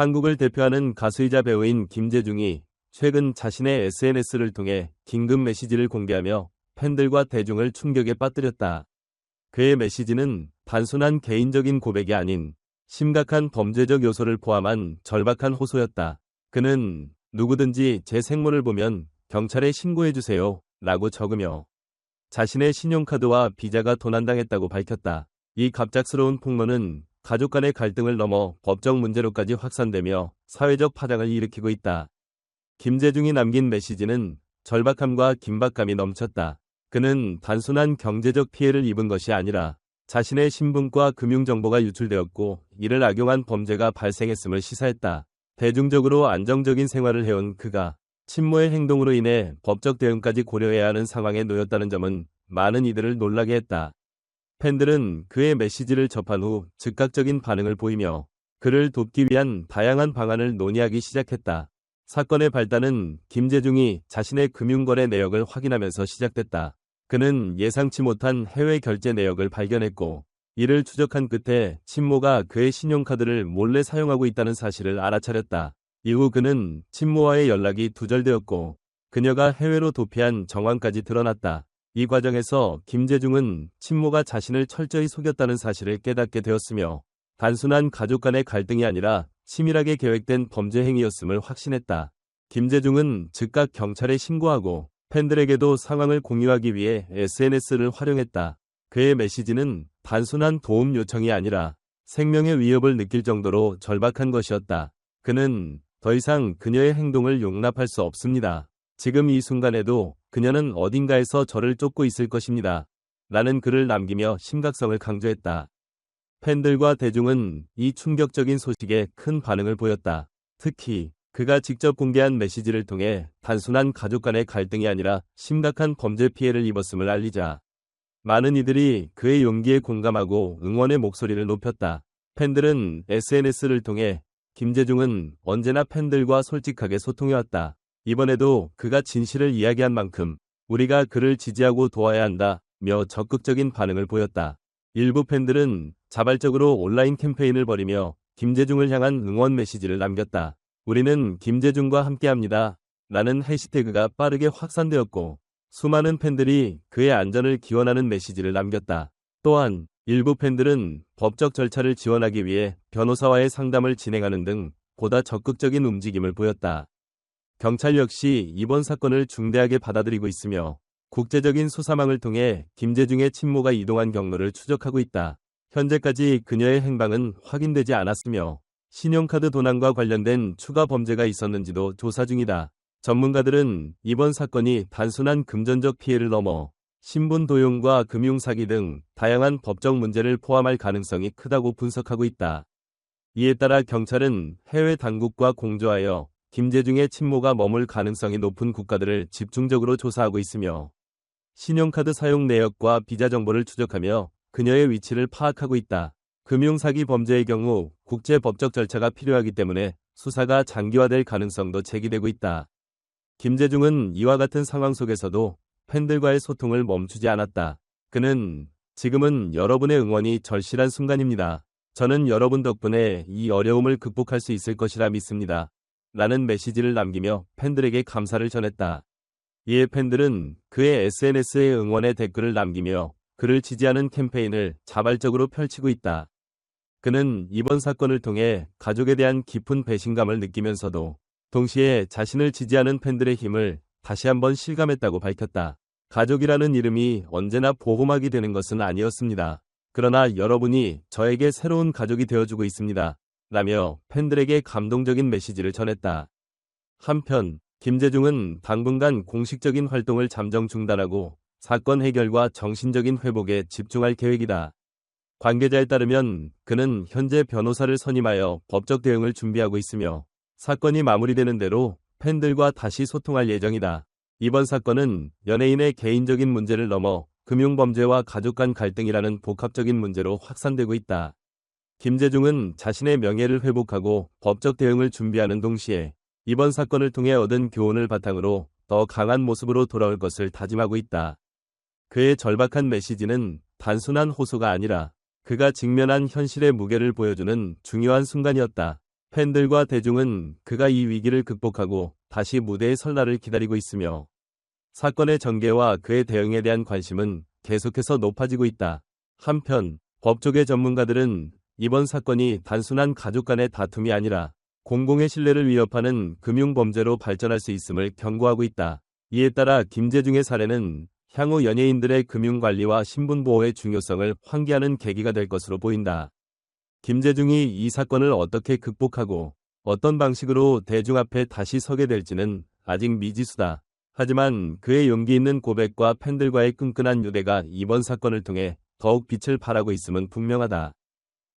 한국을 대표하는 가수이자 배우인 김재중이 최근 자신의 SNS를 통해 긴급 메시지를 공개하며 팬들과 대중을 충격에 빠뜨렸다. 그의 메시지는 단순한 개인적인 고백이 아닌 심각한 범죄적 요소를 포함한 절박한 호소였다. 그는 누구든지 제 생모를 보면 경찰에 신고해주세요. 라고 적으며 자신의 신용카드와 비자가 도난당했다고 밝혔다. 이 갑작스러운 폭로는 가족 간의 갈등을 넘어 법적 문제로까지 확산되며 사회적 파장을 일으키고 있다. 김재중이 남긴 메시지는 절박함과 긴박감이 넘쳤다. 그는 단순한 경제적 피해를 입은 것이 아니라 자신의 신분과 금융정보가 유출되었고 이를 악용한 범죄가 발생했음을 시사했다. 대중적으로 안정적인 생활을 해온 그가 친모의 행동으로 인해 법적 대응까지 고려해야 하는 상황에 놓였다는 점은 많은 이들을 놀라게 했다. 팬들은 그의 메시지를 접한 후 즉각적인 반응을 보이며 그를 돕기 위한 다양한 방안을 논의하기 시작했다. 사건의 발단은 김재중이 자신의 금융거래 내역을 확인하면서 시작됐다. 그는 예상치 못한 해외 결제 내역을 발견했고 이를 추적한 끝에 친모가 그의 신용카드를 몰래 사용하고 있다는 사실을 알아차렸다. 이후 그는 친모와의 연락이 두절되었고 그녀가 해외로 도피한 정황까지 드러났다. 이 과정에서 김재중은 친모가 자신을 철저히 속였다는 사실을 깨닫게 되었으며 단순한 가족 간의 갈등이 아니라 치밀하게 계획된 범죄 행위였음을 확신했다. 김재중은 즉각 경찰에 신고하고 팬들에게도 상황을 공유하기 위해 SNS를 활용했다. 그의 메시지는 단순한 도움 요청이 아니라 생명의 위협을 느낄 정도로 절박한 것이었다. 그는 더 이상 그녀의 행동을 용납할 수 없습니다. 지금 이 순간에도 그녀는 어딘가에서 저를 쫓고 있을 것입니다. 라는 글을 남기며 심각성을 강조했다. 팬들과 대중은 이 충격적인 소식에 큰 반응을 보였다. 특히 그가 직접 공개한 메시지를 통해 단순한 가족 간의 갈등이 아니라 심각한 범죄 피해를 입었음을 알리자 많은 이들이 그의 용기에 공감하고 응원의 목소리를 높였다. 팬들은 SNS를 통해 김재중은 언제나 팬들과 솔직하게 소통해왔다. 이번에도 그가 진실을 이야기한 만큼 우리가 그를 지지하고 도와야 한다 며 적극적인 반응을 보였다. 일부 팬들은 자발적으로 온라인 캠페인을 벌이며 김재중을 향한 응원 메시지를 남겼다. 우리는 김재중과 함께합니다. 라는 해시태그가 빠르게 확산되었고 수많은 팬들이 그의 안전을 기원하는 메시지를 남겼다. 또한 일부 팬들은 법적 절차를 지원하기 위해 변호사와의 상담을 진행하는 등 보다 적극적인 움직임을 보였다. 경찰 역시 이번 사건을 중대하게 받아들이고 있으며 국제적인 수사망을 통해 김재중의 친모가 이동한 경로를 추적하고 있다. 현재까지 그녀의 행방은 확인되지 않았으며 신용카드 도난과 관련된 추가 범죄가 있었는지도 조사 중이다. 전문가들은 이번 사건이 단순한 금전적 피해를 넘어 신분 도용과 금융 사기 등 다양한 법적 문제를 포함할 가능성이 크다고 분석하고 있다. 이에 따라 경찰은 해외 당국과 공조하여 김재중의 친모가 머물 가능성이 높은 국가들을 집중적으로 조사하고 있으며 신용카드 사용 내역과 비자 정보를 추적하며 그녀의 위치를 파악하고 있다. 금융사기 범죄의 경우 국제 법적 절차가 필요하기 때문에 수사가 장기화될 가능성도 제기되고 있다. 김재중은 이와 같은 상황 속에서도 팬들과의 소통을 멈추지 않았다. 그는 지금은 여러분의 응원이 절실한 순간입니다. 저는 여러분 덕분에 이 어려움을 극복할 수 있을 것이라 믿습니다. 라는 메시지를 남기며 팬들에게 감사를 전했다. 이에 팬들은 그의 SNS에 응원의 댓글을 남기며 그를 지지하는 캠페인을 자발적으로 펼치고 있다. 그는 이번 사건을 통해 가족에 대한 깊은 배신감을 느끼면서도 동시에 자신을 지지하는 팬들의 힘을 다시 한번 실감했다고 밝혔다. 가족이라는 이름이 언제나 보호막이 되는 것은 아니었습니다. 그러나 여러분이 저에게 새로운 가족이 되어주고 있습니다. 라며 팬들에게 감동적인 메시지를 전했다. 한편 김재중은 당분간 공식적인 활동을 잠정 중단하고 사건 해결과 정신적인 회복에 집중할 계획이다. 관계자에 따르면 그는 현재 변호사를 선임하여 법적 대응을 준비하고 있으며 사건이 마무리되는 대로 팬들과 다시 소통할 예정이다. 이번 사건은 연예인의 개인적인 문제를 넘어 금융범죄와 가족 간 갈등이라는 복합적인 문제로 확산되고 있다. 김재중은 자신의 명예를 회복하고 법적 대응을 준비하는 동시에 이번 사건을 통해 얻은 교훈을 바탕으로 더 강한 모습으로 돌아올 것을 다짐하고 있다. 그의 절박한 메시지는 단순한 호소가 아니라 그가 직면한 현실의 무게를 보여주는 중요한 순간이었다. 팬들과 대중은 그가 이 위기를 극복하고 다시 무대에 설 날을 기다리고 있으며 사건의 전개와 그의 대응에 대한 관심은 계속해서 높아지고 있다. 한편 법조계 전문가들은 이번 사건이 단순한 가족 간의 다툼이 아니라 공공의 신뢰를 위협하는 금융범죄로 발전할 수 있음을 경고하고 있다. 이에 따라 김재중의 사례는 향후 연예인들의 금융관리와 신분보호의 중요성을 환기하는 계기가 될 것으로 보인다. 김재중이 이 사건을 어떻게 극복하고 어떤 방식으로 대중 앞에 다시 서게 될지는 아직 미지수다. 하지만 그의 용기 있는 고백과 팬들과의 끈끈한 유대가 이번 사건을 통해 더욱 빛을 발하고 있음은 분명하다.